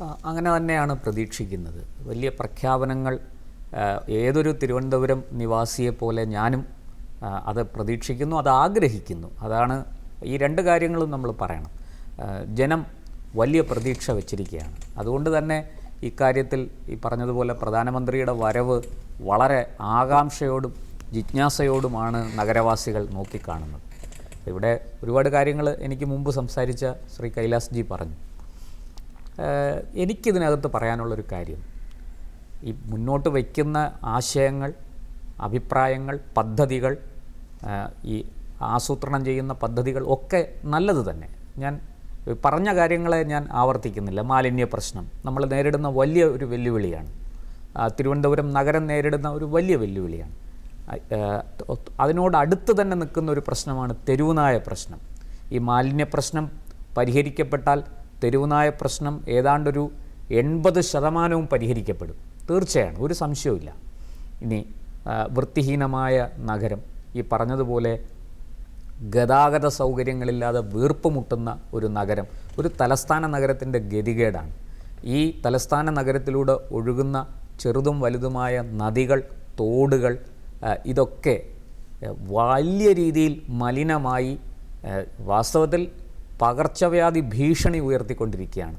അങ്ങനെ തന്നെയാണ് പ്രതീക്ഷിക്കുന്നത്. വലിയ പ്രഖ്യാപനങ്ങൾ ഏതൊരു തിരുവനന്തപുരം നിവാസിയെ പോലെ ഞാനും അത് പ്രതീക്ഷിക്കുന്നു അത് ആഗ്രഹിക്കുന്നു. അതാണ് ഈ രണ്ട് കാര്യങ്ങളും നമ്മൾ പറയണം. ജനം വലിയ പ്രതീക്ഷ വച്ചിരിക്കുകയാണ്. അതുകൊണ്ട് തന്നെ ഇക്കാര്യത്തിൽ ഈ പറഞ്ഞതുപോലെ പ്രധാനമന്ത്രിയുടെ വരവ് വളരെ ആകാംക്ഷയോടും ജിജ്ഞാസയോടുമാണ് നഗരവാസികൾ നോക്കിക്കാണുന്നത്. ഇവിടെ ഒരുപാട് കാര്യങ്ങൾ എനിക്ക് മുമ്പ് സംസാരിച്ച ശ്രീ കൈലാസ് ജി പറഞ്ഞു. എനിക്കിതിനകത്ത് പറയാനുള്ളൊരു കാര്യം. ഈ മുന്നോട്ട് വയ്ക്കുന്ന ആശയങ്ങൾ അഭിപ്രായങ്ങൾ പദ്ധതികൾ ഈ ആസൂത്രണം ചെയ്യുന്ന പദ്ധതികൾ ഒക്കെ നല്ലത് തന്നെ. ഞാൻ പറഞ്ഞ കാര്യങ്ങളെ ഞാൻ ആവർത്തിക്കുന്നില്ല. മാലിന്യ പ്രശ്നം. നമ്മൾ നേരിടുന്ന വലിയ ഒരു വെല്ലുവിളിയാണ്. തിരുവനന്തപുരം നഗരം നേരിടുന്ന ഒരു വലിയ വെല്ലുവിളിയാണ്. അതിനോട് അടുത്ത് തന്നെ നിൽക്കുന്ന ഒരു പ്രശ്നമാണ് തെരുവുനായ പ്രശ്നം. ഈ മാലിന്യ പ്രശ്നം പരിഹരിക്കപ്പെട്ടാൽ തെരുവുനായ പ്രശ്നം ഏതാണ്ടൊരു എൺപത് ശതമാനവും പരിഹരിക്കപ്പെടും. തീർച്ചയാണ് ഒരു സംശയവുമില്ല. ഇനി വൃത്തിഹീനമായ നഗരം ഈ പറഞ്ഞതുപോലെ ഗതാഗത സൗകര്യങ്ങളില്ലാതെ വീർപ്പുമുട്ടുന്ന ഒരു നഗരം ഒരു തലസ്ഥാന നഗരത്തിന്റെ ഗതികേടാണ്. ഈ തലസ്ഥാന നഗരത്തിലൂടെ ഒഴുകുന്ന ചെറുതും വലുതുമായ നദികൾ തോടുകൾ ഇതൊക്കെ വലിയ രീതിയിൽ മലിനമായി വാസ്തവത്തിൽ പകർച്ചവ്യാധി ഭീഷണി ഉയർത്തിക്കൊണ്ടിരിക്കുകയാണ്.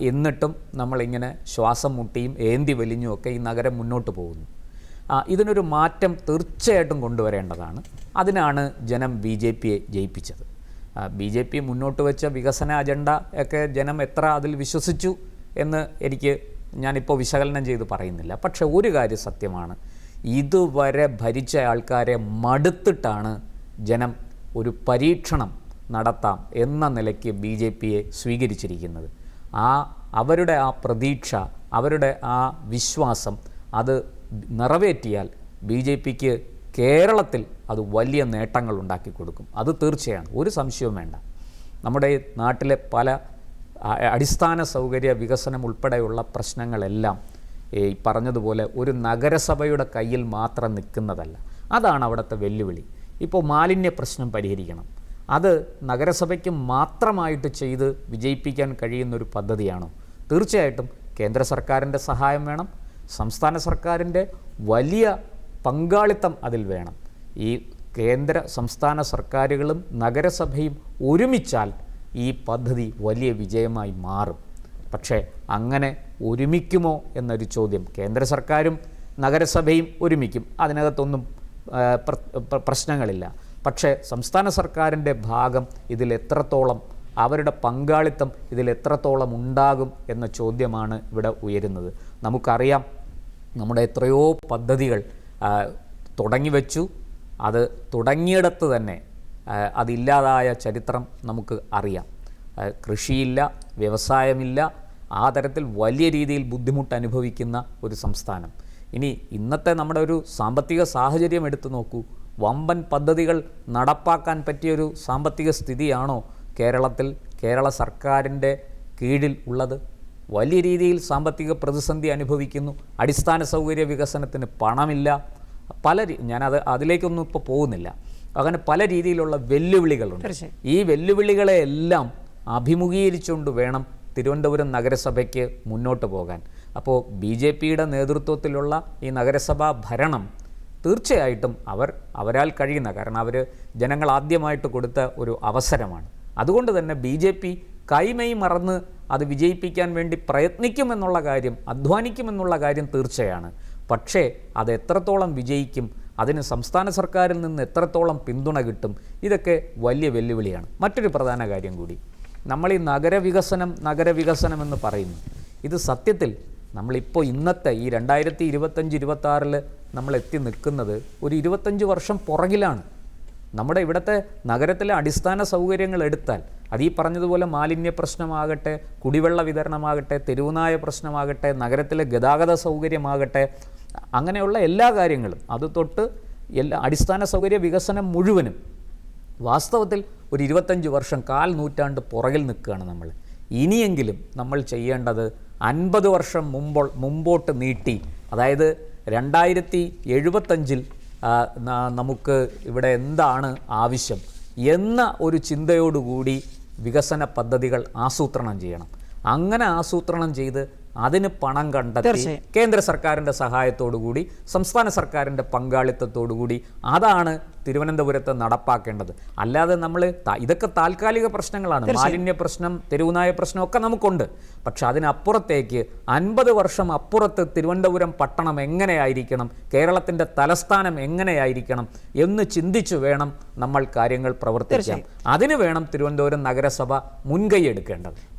എന്നിട്ടും നമ്മളിങ്ങനെ ശ്വാസം മുട്ടിയും ഏന്തി വലിഞ്ഞുമൊക്കെ ഈ നഗരം മുന്നോട്ട് പോകുന്നു. ഇതിനൊരു മാറ്റം തീർച്ചയായിട്ടും കൊണ്ടുവരേണ്ടതാണ്. അതിനാണ് ജനം ബി ജെ പിയെ ജയിപ്പിച്ചത്. ബി ജെ പി മുന്നോട്ട് വെച്ച വികസന അജണ്ട ഒക്കെ ജനം എത്ര അതിൽ വിശ്വസിച്ചു എന്ന് എനിക്ക് ഞാനിപ്പോൾ വിശകലനം ചെയ്ത് പറയുന്നില്ല. പക്ഷേ ഒരു കാര്യം സത്യമാണ്. ഇതുവരെ ഭരിച്ച ആൾക്കാരെ മടുത്തിട്ടാണ് ജനം ഒരു പരീക്ഷണം നടത്താം എന്ന നിലയ്ക്ക് ബി ജെ പിയെ സ്വീകരിച്ചിരിക്കുന്നത്. ആ അവരുടെ ആ പ്രതീക്ഷ അവരുടെ ആ വിശ്വാസം അത് നിറവേറ്റിയാൽ ബി ജെ പിക്ക് കേരളത്തിൽ അത് വലിയ നേട്ടങ്ങൾ ഉണ്ടാക്കി കൊടുക്കും. അത് തീർച്ചയാണ്. ഒരു സംശയവും വേണ്ട. നമ്മുടെ നാട്ടിലെ പല അടിസ്ഥാന സൗകര്യ വികസനം ഉൾപ്പെടെയുള്ള പ്രശ്നങ്ങളെല്ലാം ഈ പറഞ്ഞതുപോലെ ഒരു നഗരസഭയുടെ കയ്യിൽ മാത്രം നിൽക്കുന്നതല്ല. അതാണ് അവിടുത്തെ വെല്ലുവിളി. ഇപ്പോൾ മാലിന്യ പ്രശ്നം പരിഹരിക്കണം. അത് നഗരസഭയ്ക്ക് മാത്രമായിട്ട് ചെയ്ത് വിജയിപ്പിക്കാൻ കഴിയുന്നൊരു പദ്ധതിയാണോ? തീർച്ചയായിട്ടും കേന്ദ്ര സർക്കാരിന്റെ സഹായം വേണം. സംസ്ഥാന സർക്കാരിന്റെ വലിയ പങ്കാളിത്തം അതിൽ വേണം. ഈ കേന്ദ്ര സംസ്ഥാന സർക്കാരുകളും നഗരസഭയും ഒരുമിച്ചാൽ ഈ പദ്ധതി വലിയ വിജയമായി മാറും. പക്ഷേ അങ്ങനെ ഒരുമിക്കുമോ എന്നൊരു ചോദ്യം കേന്ദ്ര സർക്കാരും നഗരസഭയും ഒരുമിക്കും. അതിനകത്തൊന്നും പ്രശ്നങ്ങളില്ല. പക്ഷേ സംസ്ഥാന സർക്കാരിന്റെ ഭാഗം ഇതിൽ എത്രത്തോളം അവരുടെ പങ്കാളിത്തം ഇതിൽ എത്രത്തോളം ഉണ്ടാകും എന്ന ചോദ്യമാണ് ഇവിടെ ഉയരുന്നത്. നമുക്കറിയാം നമ്മുടെ എത്രയോ പദ്ധതികൾ തുടങ്ങി വെച്ചു. അത് തുടങ്ങിയിടത്ത് തന്നെ അതില്ലാതായ ചരിത്രം നമുക്ക് അറിയാം. കൃഷിയില്ല വ്യവസായമില്ല ആ തരത്തിൽ വലിയ രീതിയിൽ ബുദ്ധിമുട്ട് അനുഭവിക്കുന്ന ഒരു സംസ്ഥാനം. ഇനി ഇന്നത്തെ നമ്മുടെ ഒരു സാമ്പത്തിക സാഹചര്യം എടുത്തു നോക്കൂ. വമ്പൻ പദ്ധതികൾ നടപ്പാക്കാൻ പറ്റിയൊരു സാമ്പത്തിക സ്ഥിതിയാണോ കേരളത്തിൽ കേരള സർക്കാരിന്റെ കീഴിൽ ഉള്ളത്? വലിയ രീതിയിൽ സാമ്പത്തിക പ്രതിസന്ധി അനുഭവിക്കുന്നു അടിസ്ഥാന സൗകര്യ വികസനത്തിന് പണമില്ല പല ഞാനത് അതിലേക്കൊന്നും ഇപ്പോൾ പോകുന്നില്ല. അങ്ങനെ പല രീതിയിലുള്ള വെല്ലുവിളികളുണ്ട്. ഈ വെല്ലുവിളികളെയെല്ലാം അഭിമുഖീകരിച്ചുകൊണ്ട് വേണം തിരുവനന്തപുരം നഗരസഭയ്ക്ക് മുന്നോട്ട് പോകാൻ. അപ്പോൾ ബി ജെ പിയുടെ നേതൃത്വത്തിലുള്ള ഈ നഗരസഭാ ഭരണം തീർച്ചയായിട്ടും അവർ അവരാൽ കഴിയുന്ന കാരണം അവർ ജനങ്ങൾ ആദ്യമായിട്ട് കൊടുത്ത ഒരു അവസരമാണ്. അതുകൊണ്ട് തന്നെ ബി ജെ പി കൈമൈ മറന്ന് അത് വിജയിപ്പിക്കാൻ വേണ്ടി പ്രയത്നിക്കുമെന്നുള്ള കാര്യം അധ്വാനിക്കുമെന്നുള്ള കാര്യം തീർച്ചയാണ്. പക്ഷേ അത് എത്രത്തോളം വിജയിക്കും അതിന് സംസ്ഥാന സർക്കാരിൽ നിന്ന് എത്രത്തോളം പിന്തുണ കിട്ടും ഇതൊക്കെ വലിയ വെല്ലുവിളിയാണ്. മറ്റൊരു പ്രധാന കാര്യം കൂടി നമ്മൾ ഈ നഗരവികസനം നഗരവികസനം എന്ന് പറയുന്നു. ഇത് സത്യത്തിൽ നമ്മളിപ്പോൾ ഇന്നത്തെ ഈ രണ്ടായിരത്തി ഇരുപത്തഞ്ച് ഇരുപത്തി ആറിൽ നമ്മൾ എത്തി നിൽക്കുന്നത് ഒരു ഇരുപത്തഞ്ച് വർഷം പുറകിലാണ്. നമ്മുടെ ഇവിടുത്തെ നഗരത്തിലെ അടിസ്ഥാന സൗകര്യങ്ങൾ എടുത്താൽ അത് ഈ പറഞ്ഞതുപോലെ മാലിന്യ പ്രശ്നമാകട്ടെ കുടിവെള്ള വിതരണമാകട്ടെ തെരുവുനായ പ്രശ്നമാകട്ടെ നഗരത്തിലെ ഗതാഗത സൗകര്യമാകട്ടെ അങ്ങനെയുള്ള എല്ലാ കാര്യങ്ങളും അത് തൊട്ട് എല്ലാ അടിസ്ഥാന സൗകര്യ വികസനം മുഴുവനും വാസ്തവത്തിൽ ഒരു ഇരുപത്തഞ്ച് വർഷം കാൽ നൂറ്റാണ്ട് പുറകിൽ നിൽക്കുകയാണ് നമ്മൾ. ഇനിയെങ്കിലും നമ്മൾ ചെയ്യേണ്ടത് അൻപത് വർഷം മുമ്പോൾ മുമ്പോട്ട് നീട്ടി അതായത് രണ്ടായിരത്തി എഴുപത്തഞ്ചിൽ നമുക്ക് ഇവിടെ എന്താണ് ആവശ്യം എന്ന ഒരു ചിന്തയോടുകൂടി വികസന പദ്ധതികൾ ആസൂത്രണം ചെയ്യണം. അങ്ങനെ ആസൂത്രണം ചെയ്ത് അതിന് പണം കണ്ടെത്തി. കേന്ദ്ര സർക്കാരിന്റെ സഹായത്തോടുകൂടി സംസ്ഥാന സർക്കാരിന്റെ പങ്കാളിത്തത്തോടുകൂടി അതാണ് തിരുവനന്തപുരത്ത് നടപ്പാക്കേണ്ടത്. അല്ലാതെ നമ്മൾ ഇതൊക്കെ താൽക്കാലിക പ്രശ്നങ്ങളാണ്. മാലിന്യ പ്രശ്നം തെരുവുനായ പ്രശ്നം ഒക്കെ നമുക്കുണ്ട്. പക്ഷെ അതിനപ്പുറത്തേക്ക് അൻപത് വർഷം അപ്പുറത്ത് തിരുവനന്തപുരം പട്ടണം എങ്ങനെയായിരിക്കണം കേരളത്തിന്റെ തലസ്ഥാനം എങ്ങനെയായിരിക്കണം എന്ന് ചിന്തിച്ചു വേണം നമ്മൾ കാര്യങ്ങൾ പ്രവർത്തിക്കാം അതിന് വേണം തിരുവനന്തപുരം നഗരസഭ മുൻകൈ എടുക്കേണ്ടത്.